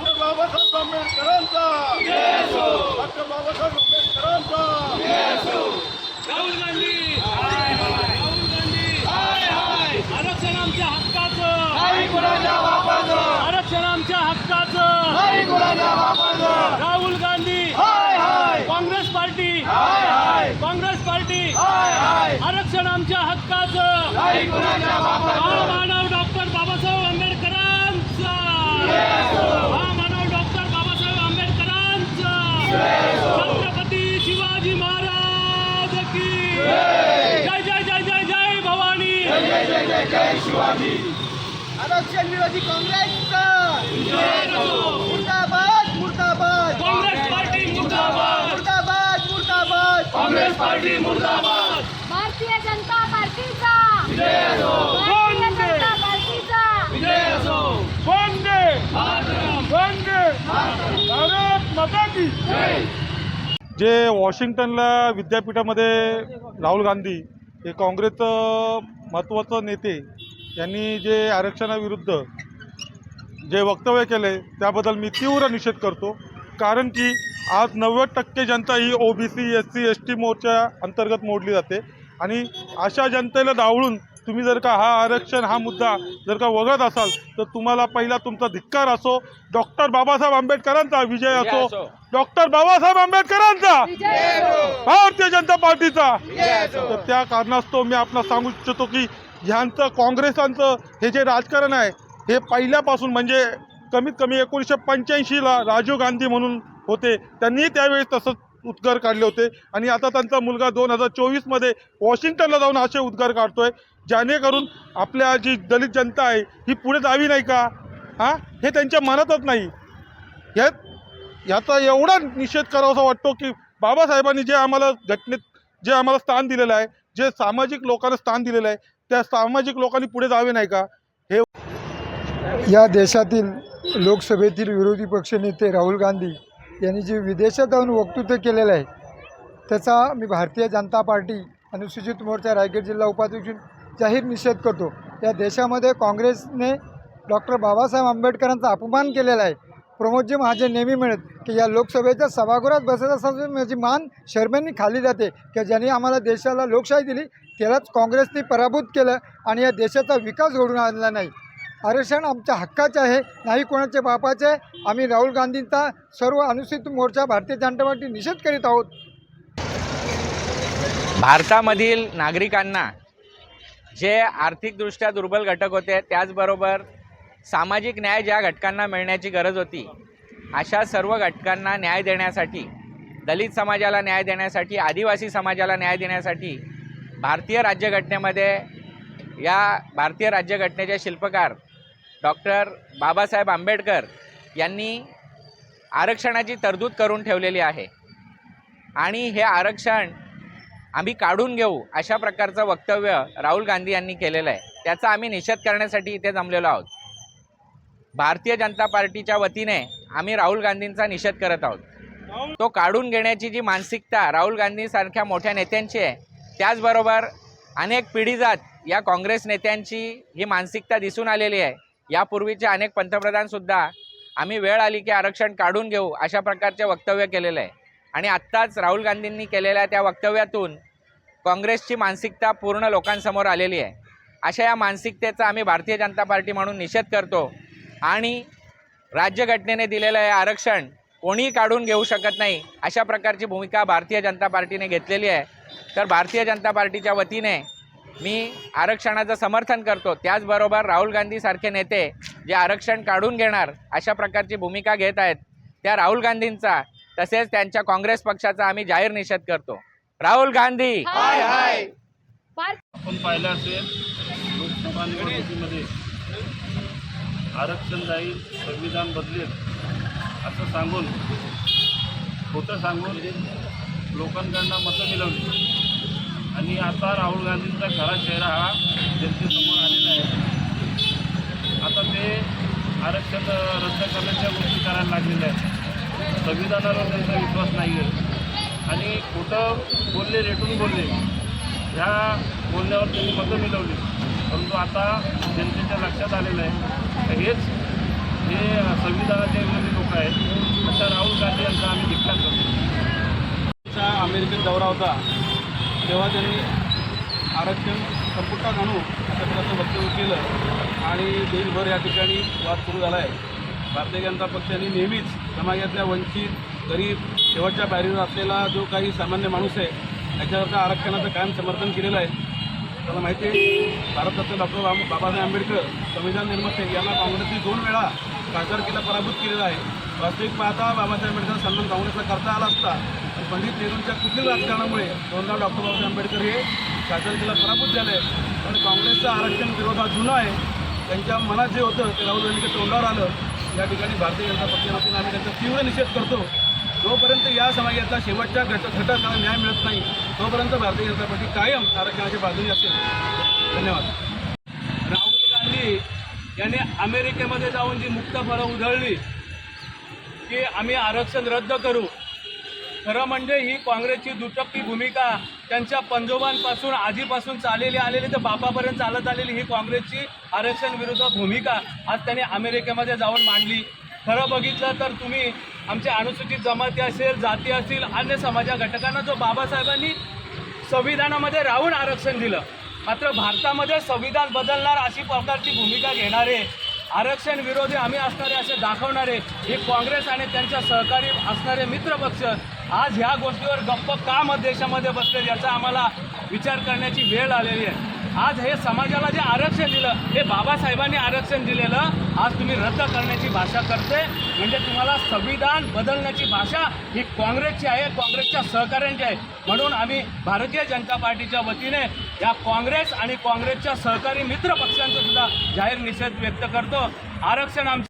Doctor Babasaheb आंबेडकरांचा doctor Babasaheb आंबेडकरांचा राहुल गांधी. राहुल गांधी आरक्षण आमच्या हक्काचं. आरक्षण आमच्या हक्काचं. राहुल गांधी काँग्रेस पार्टी काँग्रेस पार्टी आरक्षण आमच्या हक्काचं हा मानव डॉक्टर बाबासाहेब आंबेडकरांचा हा मानव डॉक्टर बाबासाहेब आंबेडकरांचा छत्रपती शिवाजी महाराज की जय. जय जय जय जय भवानी. आरक्षण विरोधी काँग्रेसचा. मुर्दाबाद मुर्दाबाद. काँग्रेस पार्टी मुर्दाबाद. मुर्दाबाद मुर्दाबाद. काँग्रेस पार्टी मुर्दाबाद. भारतीय जनता पार्टीचा! भारतीय जनता पार्टीचा विजय असो वंदे मातरम वंदे भारत माता की जे वॉशिंग्टनला विद्यापीठामध्ये राहुल गांधी हे काँग्रेसचं महत्त्वाचं नेते यांनी जे आरक्षणाविरुद्ध जे वक्तव्य केले त्याबद्दल मी तीव्र निषेध करतो. कारण की आज नव्वद टक्के जनता ही O B C S C S T मोर्चा अंतर्गत मोडली जाते. आणि अशा जनतेला डावळून तुम्ही जर का हा आरक्षण हा मुद्दा जर का वगळत असाल तर तुम्हाला पहिला तुमचा धिक्कार असो. डॉक्टर बाबासाहेब आंबेडकरांचा विजय असो. डॉक्टर बाबासाहेब आंबेडकरांचा. भारतीय जनता पार्टीचा. तर त्या कारणास्तव मी आपल्याला सांगू इच्छितो की ह्यांचं काँग्रेसांचं हे जे राजकारण आहे हे पहिल्यापासून म्हणजे कमीत कमी एकोणीसशे पंच्याऐंशीला राजीव गांधी म्हणून होते. त्यांनी त्यावेळेस तसंच उद्गार काढले होते. आणि आता त्यांचा मुलगा दोन हजार चोवीसमध्ये वॉशिंग्टनला जाऊन असे उद्गार काढतोय जेणेकरून आपल्या जी दलित जनता आहे ही पुढे जावी नाही का? हां? हे त्यांच्या मनातच नाही. यात याचा एवढा निषेध करावासा वाटतो की बाबासाहेबांनी जे आम्हाला घटनेत जे आम्हाला स्थान दिलेलं आहे जे सामाजिक लोकांना स्थान दिलेलं आहे त्या सामाजिक लोकांनी पुढे जावे नाही का? हे या देशातील लोकसभेतील विरोधी पक्षनेते राहुल गांधी यांनी जे विदेशात जाऊन वक्तृत्व केलेलं आहे त्याचा मी भारतीय जनता पार्टी अनुसूचित मोर्चा रायगड जिल्हा उपाध्यक्ष जाहीर निषेध करतो. या देशामध्ये काँग्रेसने डॉक्टर बाबासाहेब आंबेडकरांचा अपमान केलेला आहे. प्रमोदजी महाजन नेहमी म्हणत की या लोकसभेच्या सभागृहात बसत असताना माझी मान शर्मेंनी खाली जाते. की ज्यांनी आम्हाला देशाला लोकशाही दिली त्यालाच काँग्रेसने पराभूत केलं आणि या देशाचा विकास घडून आणला नाही. आरक्षण आमच्या हक्काचे आहे नाही कोणाचे बापाचे. आहे आम्ही राहुल गांधींचा सर्व अनुसूचित मोर्चा भारतीय जनता पार्टी निषेध करीत आहोत. भारतामधील नागरिकांना जे आर्थिकदृष्ट्या दुर्बल घटक होते त्याचबरोबर सामाजिक न्याय ज्या घटकांना मिळण्याची गरज होती अशा सर्व घटकांना न्याय देण्यासाठी दलित समाजाला न्याय देण्यासाठी आदिवासी समाजाला न्याय देण्यासाठी भारतीय राज्यघटनेमध्ये या भारतीय राज्यघटनेचे शिल्पकार डॉक्टर बाबासाहेब आंबेडकर यांनी आरक्षणाची तरतूद करून ठेवलेली आहे. आणि हे आरक्षण आम्ही काढून घेऊ अशा प्रकारचं वक्तव्य राहुल गांधी यांनी केलेलं आहे. त्याचा आम्ही निषेध करण्यासाठी इथे जमलेलो आहोत. भारतीय जनता पार्टीच्या वतीने आम्ही राहुल गांधींचा निषेध करत आहोत. तो काढून घेण्याची जी मानसिकता राहुल गांधीसारख्या मोठ्या नेत्यांची आहे त्याचबरोबर अनेक पिढीजात या काँग्रेस नेत्यांची ही मानसिकता दिसून आलेली आहे. यापूर्वीचे अनेक पंतप्रधानसुद्धा आम्ही वेळ आली की आरक्षण काढून घेऊ अशा प्रकारचे वक्तव्य केलेलं आहे. आणि आत्ताच राहुल गांधींनी केलेल्या त्या वक्तव्यातून काँग्रेसची मानसिकता पूर्ण लोकांसमोर आलेली आहे. अशा या मानसिकतेचा आम्ही भारतीय जनता पार्टी म्हणून निषेध करतो आणि राज्यघटनेने दिलेलं हे आरक्षण कोणीही काढून घेऊ शकत नाही अशा प्रकारची भूमिका भारतीय जनता पार्टीने घेतलेली आहे. तर भारतीय जनता पार्टीच्या वतीने मी आरक्षणाचं समर्थन करतो. त्याचबरोबर राहुल गांधीसारखे नेते जे आरक्षण काढून घेणार अशा प्रकारची भूमिका घेत आहेत. त्या राहुल गांधींचा तसेच त्यांच्या काँग्रेस पक्षाचा आम्ही जाहीर निषेध करतो. राहुल गांधी! हाय हाय! आपण पाहिलं असेल लोकसभा निवडणुकीमध्ये आरक्षण जाईल संविधान बदलेल असं सांगून खोटं सांगून लोकांकडनं मतं मिळवली. आणि आता राहुल गांधींचा खरा चेहरा हा जनतेसमोर आलेला आहे. आता ते आरक्षण रद्द करण्याच्या गोष्टी करायला लागलेल्या आहेत. संविधानावर त्यांचा विश्वास नाही आहे. आणि खोटं बोलले रेटून बोलले ह्या बोलण्यावर त्यांनी मतं मिळवली. परंतु आता जनतेच्या लक्षात आलेलं आहे. हेच हे संविधानाचे विरोधी लोक आहेत. अशा राहुल गांधी यांचा आम्ही धिक्कार करतो. अमेरिकेत दौरा होता. तेव्हा त्यांनी आरक्षण संपुष्टात आणू अशा प्रकारचं वक्तव्य केलं आणि देशभर या ठिकाणी वाद सुरू झाला आहे भारतीय जनता पक्षाने नेहमीच समाजातल्या वंचित गरीब शेवटच्या पायरीवर असलेला जो काही सामान्य माणूस आहे त्याच्यावरच्या आरक्षणाचं कायम समर्थन केलेलं आहे. त्याला माहिती आहे भारतरत्न डॉक्टर बाबा बाबासाहेब आंबेडकर संविधान निर्माते यांना काँग्रेसने दोन वेळा खासदारकीला पराभूत केलेला आहे. वास्तविक पाहता बाबासाहेब आंबेडकर सन्मान काँग्रेसला करता आला असता. पण पंडित नेहरूंच्या कुठील राजकारणामुळे दोनदा डॉक्टर बाबासाहेब आंबेडकर हे खासदारकीला पराभूत झाले पण काँग्रेसचं आरक्षण विरोध हा जुना आहे. त्यांच्या मनात जे होतं ते राहुल गांधीच्या तोंडावर आलं. या ठिकाणी भारतीय जनता पक्षाच्या आम्ही त्यांचा तीव्र निषेध करतो. जोपर्यंत या समाजातला शेवटच्या घट घटकाला न्याय मिळत नाही तोपर्यंत भारतीय जनता पार्टी कायम आरक्षणाच्या बाजूने असेल. धन्यवाद. राहुल गांधी यांनी अमेरिकेमध्ये जाऊन जी मुक्त फळं उधळली की आम्ही आरक्षण रद्द करू. खरं म्हणजे ही काँग्रेसची दुटप्पी भूमिका त्यांच्या पंजोबांपासून आधीपासून चाललेली आलेली तर बापापर्यंत चालत आलेली ही काँग्रेसची आरक्षण विरुद्ध भूमिका आज त्यांनी अमेरिकेमध्ये जाऊन मांडली. खरं बघितलं तर तुम्ही आमच्या अनुसूचित जमाती असेल जाती असतील अन्य समाजा घटकांना जो बाबासाहेबांनी संविधानामध्ये राहून आरक्षण दिलं मात्र भारतामध्ये संविधान बदलणार अशी प्रकारची भूमिका घेणारे आरक्षण विरोधी आम्ही असणारे असे दाखवणारे हे काँग्रेस आणि त्यांच्या सहकारी असणारे मित्रपक्ष आज ह्या गोष्टीवर गप्प का मत देशामध्ये बसले याचा आम्हाला विचार करण्याची वेळ आलेली आहे. आज हे समाजाला जे आरक्षण दिलं हे बाबासाहेबांनी आरक्षण दिलेलं आज तुम्ही रद्द करण्याची भाषा करते म्हणजे तुम्हाला संविधान बदलण्याची भाषा ही काँग्रेसची आहे काँग्रेसच्या सहकाऱ्यांची आहे. म्हणून आम्ही भारतीय जनता पार्टीच्या वतीने या काँग्रेस आणि काँग्रेसच्या सहकारी मित्र पक्षांचा सुद्धा जाहीर निषेध व्यक्त करतो. आरक्षण आमचं